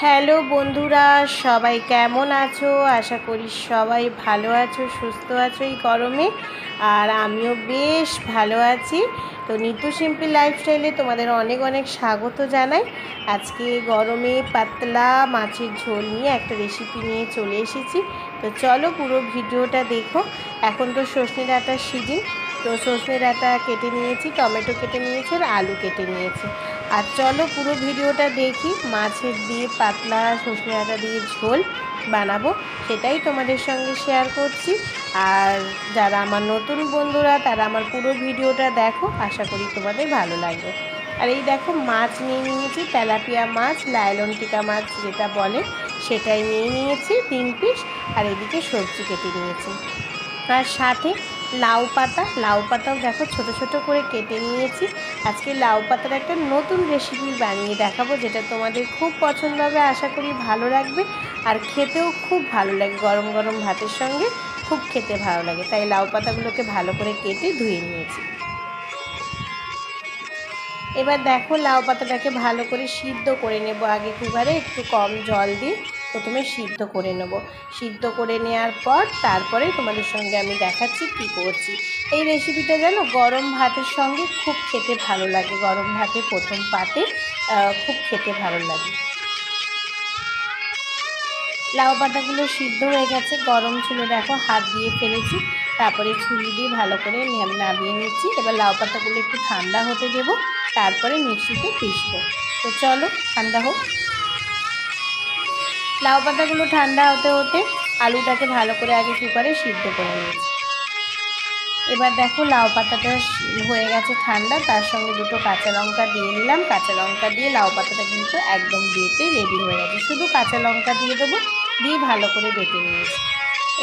Hello বন্ধুরা, সবাই কেমন আছো? আশা করি সবাই ভালো আছো, সুস্থ আছো এই গরমে। আর আমিও বেশ ভালো আছি। তো নিতু সিম্পল লাইফস্টাইলে তোমাদের অনেক অনেক স্বাগত জানাই। আজকে গরমে পাতলা মাছের ঝোল নিয়ে একটা রেসিপি নিয়ে চলে এসেছি। তো চলো পুরো ভিডিওটা দেখো। এখন তো সর্ষে ডাঁটার সিজন তো সর্ষে ডাঁটা কেটে নিয়েছি, টমেটো কেটে নিয়েছি আর আলু কেটে নিয়েছি। আর চলো পুরো ভিডিওটা দেখি, মাছের দিয়ে পাতলা সর্ষে ডাঁটা দিয়ে ঝোল বানাবো, সেটাই তোমাদের সঙ্গে শেয়ার করছি। আর যারা আমার নতুন বন্ধুরা, তারা আমার পুরো ভিডিওটা দেখো, আশা করি তোমাদের ভালো লাগবে। আর এই দেখো মাছ নিয়ে নিয়েছি, তেলাপিয়া মাছ লায়লন্টিকা মাছ যেটা বলে, সেটাই নিয়ে নিয়েছি তিন পিস। আর এদিকে সবজি কেটে নিয়েছি। তার সাথে লাউ পাতা। লাউ পাতাও দেখো ছোট ছোট করে কেটে নিয়েছি। আজকে লাউ পাতার একটা নতুন রেসিপি বানিয়ে দেখাবো, যেটা তোমাদের খুব পছন্দ হবে, আশা করি ভালো লাগবে। আর খেতেও খুব ভালো লাগে, গরম গরম ভাতের সঙ্গে খুব খেতে ভালো লাগে। তাই লাউ পাতাগুলোকে ভালো করে কেটে ধুয়ে নিয়েছি। এবার দেখো লাউ পাতাটাকে ভালো করে সিদ্ধ করে নেব আগে কুকারে, একটু কম জল দিয়ে। প্রথমে সিদ্ধ করে নেব। সিদ্ধ করে নেওয়ার পর তারপরে তোমাদের সঙ্গে আমি দেখাচ্ছি কি করছি। এই রেসিপিটা যেন গরম ভাতের সঙ্গে খুব খেতে ভালো লাগে। গরম ভাতে প্রথম পাতে খুব খেতে ভালো লাগে। লাউ পাতাগুলো সিদ্ধ হয়ে গেছে। গরম ছিল, দেখো, হাত দিয়ে ফেলেছি। তারপরে ছুরি দিয়ে ভালো করে নামিয়ে নিচ্ছি। এবার লাউ পাতাগুলো একটু ঠান্ডা হতে দেব। তারপরে মিক্সিতে পিসবো তো চলো, ঠান্ডা হোক। লাউ পাতাগুলো ঠান্ডা হতে হতে আলুটাকে ভালো করে আগে কুকারে সিদ্ধ করে নিয়েছি। এবার দেখো লাউ পাতাটা হয়ে গেছে ঠান্ডা, তার সঙ্গে দুটো কাঁচা লঙ্কা দিয়ে নিলাম। কাঁচা লঙ্কা দিয়ে লাউ পাতাটা কিন্তু একদম বেটে রেডি হয়ে গেছে। শুধু কাঁচা লঙ্কা দিয়ে দেবো, দিয়ে ভালো করে বেটে নিয়েছি।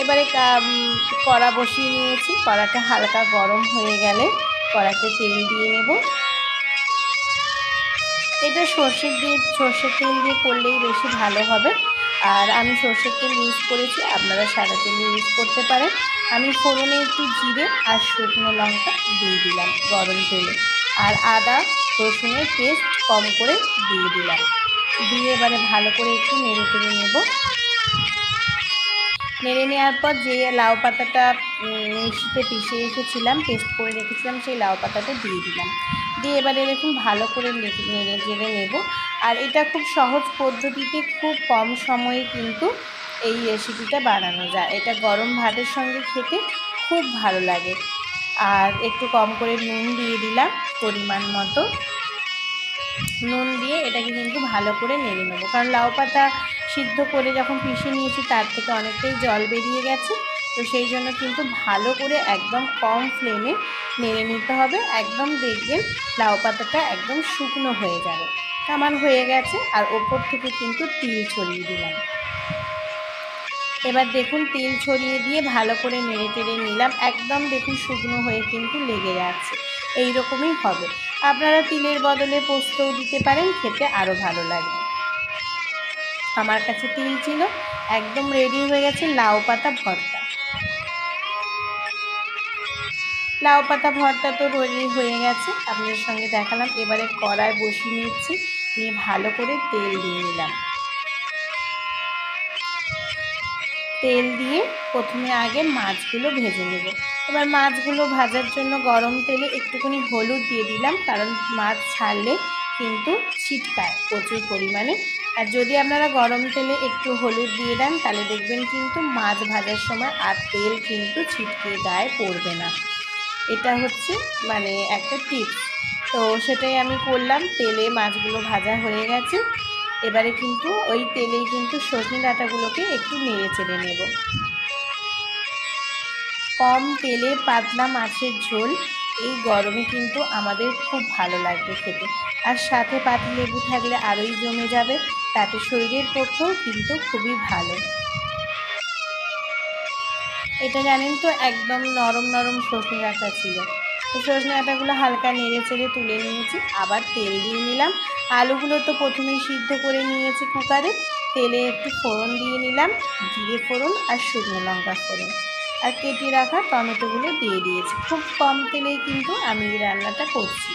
এবারে কড়া বসিয়ে নিয়েছি। কড়াটা হালকা গরম হয়ে গেলে কড়াতে তেল দিয়ে নেব। এটা সর্ষের দিয়ে, সর্ষের তেল দিয়ে করলেই বেশি ভালো হবে। আর আমি সর্ষের তেল ইউজ করেছি, আপনারা সাদা তেল ইউজ করতে পারেন। আমি ফোড়নে একটু জিরে আর শুকনো লঙ্কা দিয়ে দিলাম গরম তেলে। আর আদা, রসুনের পেস্ট কম করে দিয়ে দিলাম। দিয়ে এবারে ভালো করে একটু নেড়ে টেড়ে নেব। নেড়ে নেওয়ার পর যে লাউ পাতাটা মিষ্টিতে পিষে রেখেছিলাম পেস্ট করে রেখেছিলাম, সেই লাউ পাতাটা দিয়ে দিলাম। দিয়ে এবারে দেখুন ভালো করে নেড়ে জেড়ে নেব। আর এটা খুব সহজ পদ্ধতিতে খুব কম সময়ে কিন্তু এই রেসিপিটা বানানো যায়। এটা গরম ভাতের সঙ্গে খেতে খুব ভালো লাগে। আর একটু কম করে নুন দিয়ে দিলাম পরিমাণ মতো। নুন দিয়ে এটাকে কিন্তু ভালো করে নেড়ে নেব। কারণ লাউ পাতা সিদ্ধ করে যখন পিষে নিয়েছি তার থেকে অনেকটাই জল বেরিয়ে গেছে। তো সেই জন্য কিন্তু ভালো করে একদম কম ফ্লেমে নেড়ে নিতে হবে। একদম দেখবেন লাউ পাতাটা একদম শুকনো হয়ে যাবে। আমার হয়ে গেছে আর ওপর থেকে কিন্তু তিল ছড়িয়ে দিলাম। এবার দেখুন তেল ছড়িয়ে দিয়ে ভালো করে নেড়ে টেড়ে নিলাম। একদম দেখুন শুকনো হয়ে কিন্তু লেগে যাচ্ছে। এই রকমই হবে। আপনারা তিলের বদলে পোস্তও দিতে পারেন, খেতে আরও ভালো লাগবে। আমার কাছে তিল ছিল, একদম রেডি হয়ে গেছে, লাউ পাতা ভর্তা। লাউ পাতা ভর্তা তো রেডি হয়ে গেছে। আপনাদের সঙ্গে দেখালাম। এবারে কড়ায় বসিয়ে নিচ্ছি। নিয়ে ভালো করে তেল দিয়ে নিলাম। তেল দিয়ে প্রথমে আগে মাছগুলো ভেজে নেব। এবার মাছগুলো ভাজার জন্য গরম তেলে একটুখানি হলুদ দিয়ে দিলাম, কারণ মাছ ছাড়লে কিন্তু ছিটকায় প্রচুর পরিমাণে। আর যদি আপনারা গরম তেলে একটু হলুদ দিয়ে দেন, তাহলে দেখবেন কিন্তু মাছ ভাজার সময় আর তেল কিন্তু ছিটকে গায়ে পড়বে না। এটা হচ্ছে মানে একটা টিপস। তো সেটাই আমি করলাম, তেলে মাছগুলো ভাজা হয়ে গেছে। এবারে কিন্তু ওই তেলেই কিন্তু সজনে ডাঁটাগুলোকে একটু নেড়ে চেড়ে নেব। কম তেলে পাতলা মাছের ঝোল, এই গরমে কিন্তু আমাদের খুব ভালো লাগবে খেতে। আর সাথে পাতি লেবু থাকলে আরোই জমে যাবে, তাতে শরীরের পক্ষেও কিন্তু খুবই ভালো। এটা জানেন তো, একদম নরম নরম সজনে ডাঁটা ছিল। তো সজনে ডাঁটাগুলো হালকা নেড়ে চেড়ে তুলে নিয়েছি, আবার তেল দিয়ে নিলাম। আলুগুলো তো প্রথমেই সিদ্ধ করে নিয়েছি কুকারে, তেলে একটু ফোড়ন দিয়ে নিলাম, জিরে ফোড়ন আর শুকনো লঙ্কা ফোড়ন। আর কেটে রাখা টমেটোগুলো দিয়ে দিয়েছি। খুব কম তেলেই কিন্তু আমি এই রান্নাটা করছি।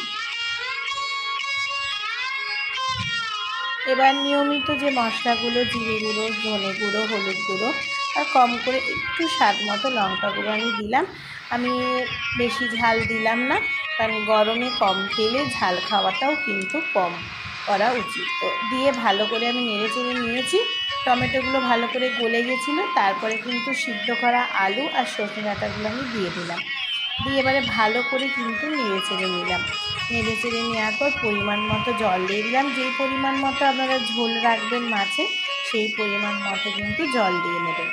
এবার নিয়মিত যে মশলাগুলো, জিরে গুঁড়ো, ধনে গুঁড়ো, হলুদ গুঁড়ো আর কম করে একটু স্বাদ মতো লঙ্কা গুঁড়ো আমি দিলাম। আমি বেশি ঝাল দিলাম না, কারণ গরমে কম তেলে ঝাল খাওয়াটাও কিন্তু কম করা উচিত। তো দিয়ে ভালো করে আমি নেড়ে চেড়ে নিয়েছি। টমেটোগুলো ভালো করে গলে গেছিল, তারপরে কিন্তু সিদ্ধ করা আলু আর সজনে ডাঁটাগুলো আমি দিয়ে দিলাম। দিয়ে এবারে ভালো করে কিন্তু নেড়ে চেড়ে নিলাম। নেড়ে চেড়ে নেওয়ার পর পরিমাণ মতো জল দিয়ে দিলাম। যেই পরিমাণ মতো আপনারা ঝোল রাখবেন মাছে, সেই পরিমাণ মতো কিন্তু জল দিয়ে নেবেন।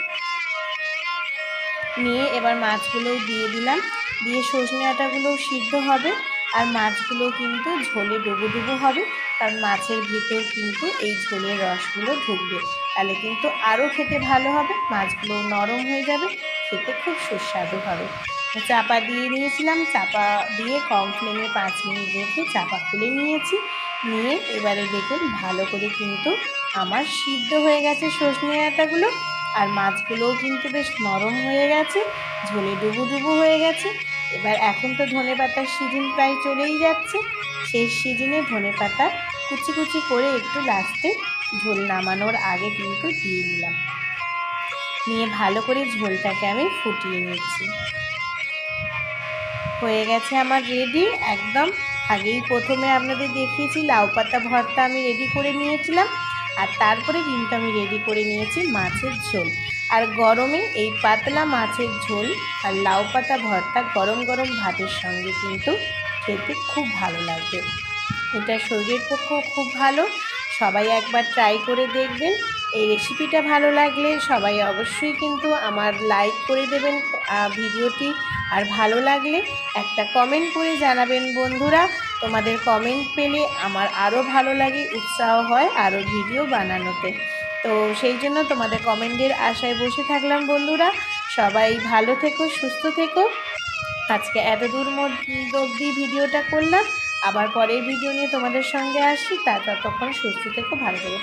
নিয়ে এবার মাছগুলোও দিয়ে দিলাম। দিয়ে সজনে আটাগুলোও সিদ্ধ হবে আর মাছগুলো কিন্তু ঝোলে ডুবো ডুবো হবে, কারণ মাছের ভিতর কিন্তু এই ঝোলের রসগুলো ঢুকবে। তাহলে কিন্তু আরও খেতে ভালো হবে মাছগুলো নরম হয়ে যাবে, খেতে খুব সুস্বাদু হবে। চাপা দিয়ে নিয়েছিলাম চাপা দিয়ে কম ফ্লেমে পাঁচ মিনিট রেখে চাপা খুলে নিয়েছি। নিয়ে এবারে দেখুন, ভালো করে কিন্তু আমার সিদ্ধ হয়ে গেছে সজনে আটাগুলো। আর মাছগুলোও কিন্তু বেশ নরম হয়ে গেছে, ঝোলে ডুবু ডুবু হয়ে গেছে। এবার এখন তো ধনে পাতার সিজন প্রায় চলেই যাচ্ছে। সেই সিজনে ধনে পাতা কুচি কুচি করে একটু লাস্টে ঝোল নামানোর আগে কিন্তু দিয়ে দিলাম। নিয়ে ভালো করে ঝোলটাকে আমি ফুটিয়ে নিচ্ছি। হয়ে গেছে আমার রেডি একদম আগেই প্রথমে আপনাদের দেখিয়েছি, লাউ পাতা ভর্তা আমি রেডি করে নিয়েছিলাম। আর তারপরে কিন্তু আমি রেডি করে নিয়েছি মাছের ঝোল। আর গরমে এই পাতলা মাছের ঝোল আর লাউ পাতা ভর্তা গরম গরম ভাতের সঙ্গে কিন্তু খেতে খুব ভালো লাগবে। এটা শরীরের পক্ষেও খুব ভালো। সবাই একবার ট্রাই করে দেখবেন। এই রেসিপিটা ভালো লাগলে সবাই অবশ্যই কিন্তু আমার লাইক করে দেবেন ভিডিওটি। আর ভালো লাগলে একটা কমেন্ট করে জানাবেন বন্ধুরা। তোমাদের কমেন্ট পেলে আমার আরও ভালো লাগে, উৎসাহ হয় আরও ভিডিও বানানোতে। তো সেই জন্য তোমাদের কমেন্টের আশায় বসে থাকলাম বন্ধুরা। সবাই ভালো থেকো, সুস্থ থেকো। আজকে এত দূর মধ্যে অবধি ভিডিওটা করলাম। আবার পরের ভিডিও নিয়ে তোমাদের সঙ্গে আসি তা ততক্ষণ সুস্থ থেকো, ভালো থেকো।